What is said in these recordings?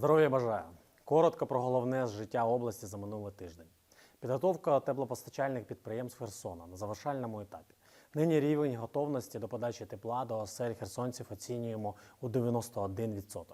Здоров'я бажаю. Коротко про головне з життя області за минулий тиждень. Підготовка теплопостачальних підприємств Херсона на завершальному етапі. Нині рівень готовності до подачі тепла до осель херсонців оцінюємо у 91%.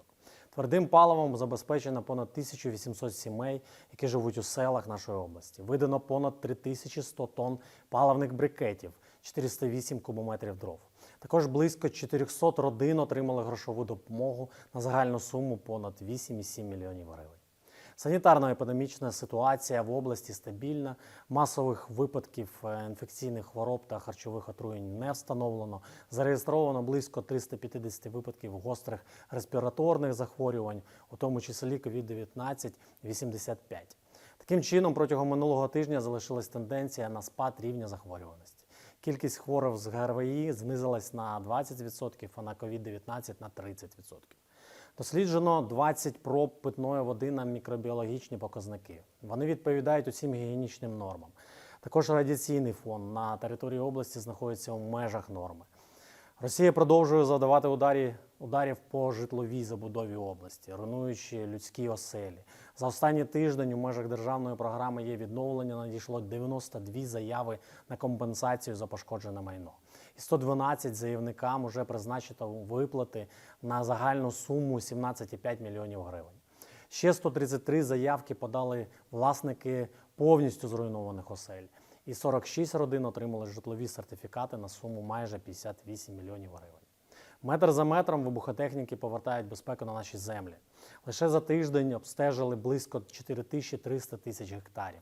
Твердим паливом забезпечено понад 1800 сімей, які живуть у селах нашої області. Видано понад 3100 тонн паливних брикетів, 408 кубометрів дров. Також близько 400 родин отримали грошову допомогу на загальну суму понад 8,7 мільйонів гривень. Санітарно-епідемічна ситуація в області стабільна. Масових випадків е, інфекційних хвороб та харчових отруєнь не встановлено. Зареєстровано близько 350 випадків гострих респіраторних захворювань, у тому числі COVID-19 85. Таким чином, протягом минулого тижня залишилась тенденція на спад рівня захворюваності. Кількість хворих з ГРВІ знизилась на 20%, а на COVID-19 на 30%. Досліджено 20 проб питної води на мікробіологічні показники. Вони відповідають усім гігієнічним нормам. Також радіаційний фон на території області знаходиться у межах норми. Росія продовжує завдавати ударі, ударів по житловій забудові області, руйнуючи людські оселі. За останній тиждень у межах державної програми є відновлення. Надійшло 92 заяви на компенсацію за пошкоджене майно. І 112 заявникам уже призначено виплати на загальну суму 17,5 мільйонів гривень. Ще 133 заявки подали власники повністю зруйнованих осель. І 46 родин отримали житлові сертифікати на суму майже 58 мільйонів гривень. Метр за метром вибухотехніки повертають безпеку на наші землі. Лише за тиждень обстежили близько 4300 тисяч гектарів.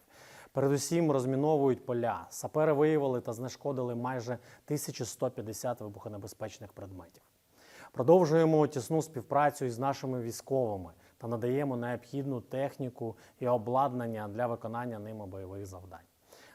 Передусім розміновують поля. Сапери виявили та знешкодили майже 1150 вибухонебезпечних предметів. Продовжуємо тісну співпрацю із нашими військовими та надаємо необхідну техніку і обладнання для виконання ними бойових завдань.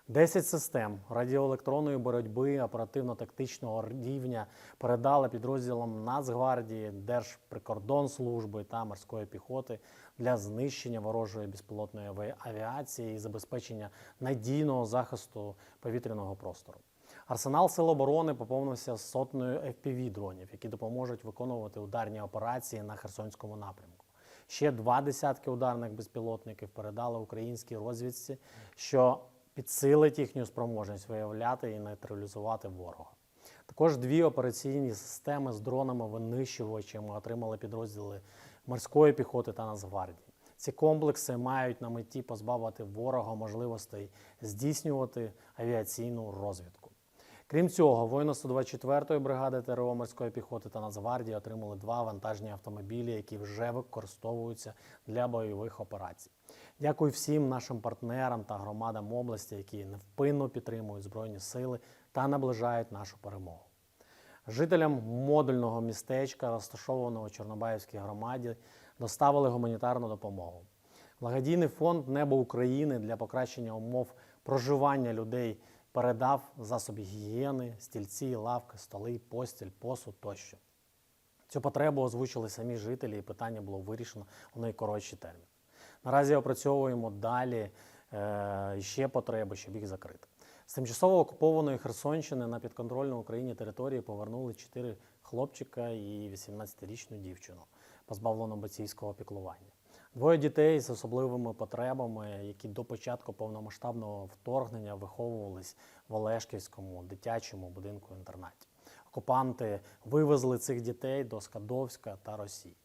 10 систем радіоелектронної боротьби оперативно-тактичного рівня передали підрозділам Нацгвардії, Держприкордонслужби та морської піхоти для знищення ворожої безпілотної авіації і забезпечення надійного захисту повітряного простору. Арсенал Сил оборони поповнився сотнею fpv дронів, які допоможуть виконувати ударні операції на Херсонському напрямку. Ще два десятки ударних безпілотників передали українській розвідці, що підсилить їхню спроможність виявляти і нейтралізувати ворога. Також дві операційні системи з дронами-винищувачами отримали підрозділи морської піхоти та Нацгвардії. Ці комплекси мають на меті позбавити ворога можливостей здійснювати авіаційну розвідку. Крім цього, воїни 124-ї бригади ТРО морської піхоти та Нацгвардії отримали два вантажні автомобілі, які вже використовуються для бойових операцій. Дякую всім нашим партнерам та громадам області, які невпинно підтримують збройні сили та наближають нашу перемогу. Жителям модульного містечка, розташованого у Чорнобаївській громаді, доставили гуманітарну допомогу. Благодійний фонд Небо України для покращення умов проживання людей передав засоби гігієни, стільці, лавки, столи, постіль, посуд тощо. Цю потребу озвучили самі жителі, і питання було вирішено у найкоротший термін. Наразі опрацьовуємо далі е, ще потреби, щоб їх закрити. З тимчасово окупованої Херсонщини на підконтрольну Україні території повернули 4 хлопчика і 18-річну дівчину, позбавлену батьківського піклування. Двоє дітей з особливими потребами, які до початку повномасштабного вторгнення виховувались в Олешківському дитячому будинку інтернаті. Окупанти вивезли цих дітей до Скадовська та Росії.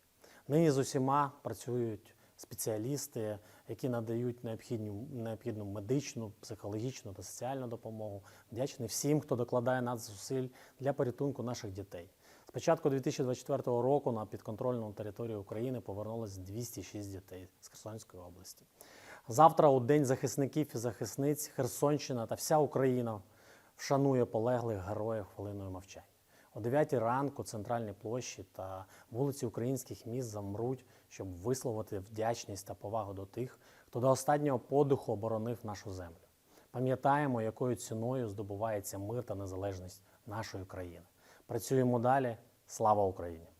Нині з усіма працюють спеціалісти, які надають необхідну, необхідну медичну, психологічну та соціальну допомогу. Вдячний всім, хто докладає надзусиль для порятунку наших дітей. З початку 2024 року на підконтрольну територію України повернулось 206 дітей з Херсонської області. Завтра, у День захисників і захисниць, Херсонщина та вся Україна вшанує полеглих героїв хвилиною мовчання. О 9 ранку центральні площі та вулиці українських міст замруть, щоб висловити вдячність та повагу до тих, хто до останнього подиху оборонив нашу землю. Пам'ятаємо, якою ціною здобувається мир та незалежність нашої країни. Працюємо далі. Слава Україні!